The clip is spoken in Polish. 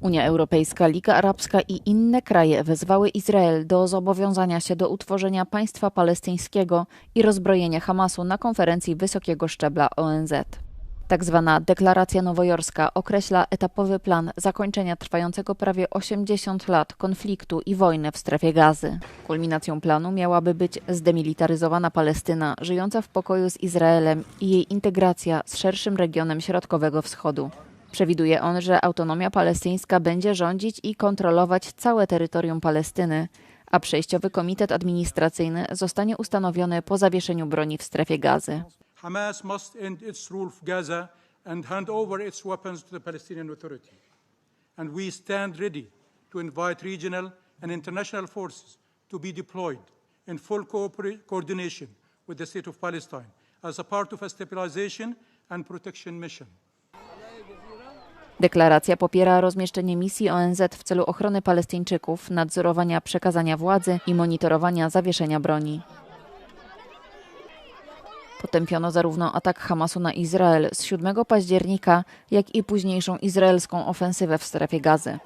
Unia Europejska, Liga Arabska i inne kraje wezwały Izrael do zobowiązania się do utworzenia państwa palestyńskiego i rozbrojenia Hamasu na konferencji wysokiego szczebla ONZ. Tak zwana deklaracja nowojorska określa etapowy plan zakończenia trwającego prawie 80 lat konfliktu i wojny w strefie gazy. Kulminacją planu miałaby być zdemilitaryzowana Palestyna, żyjąca w pokoju z Izraelem i jej integracja z szerszym regionem Środkowego Wschodu. Przewiduje on, że autonomia palestyńska będzie rządzić i kontrolować całe terytorium Palestyny, a przejściowy komitet administracyjny zostanie ustanowiony po zawieszeniu broni w strefie gazy. Hamas must end its rule of Gaza and hand over its weapons to the Palestinian Authority. And we stand ready to invite regional and international forces to be deployed in full coordination with the State of Palestine as a part of a stabilization and protection mission. Deklaracja popiera rozmieszczenie misji ONZ w celu ochrony Palestyńczyków, nadzorowania przekazania władzy i monitorowania zawieszenia broni. Potępiono zarówno atak Hamasu na Izrael z 7 października, jak i późniejszą izraelską ofensywę w strefie gazy.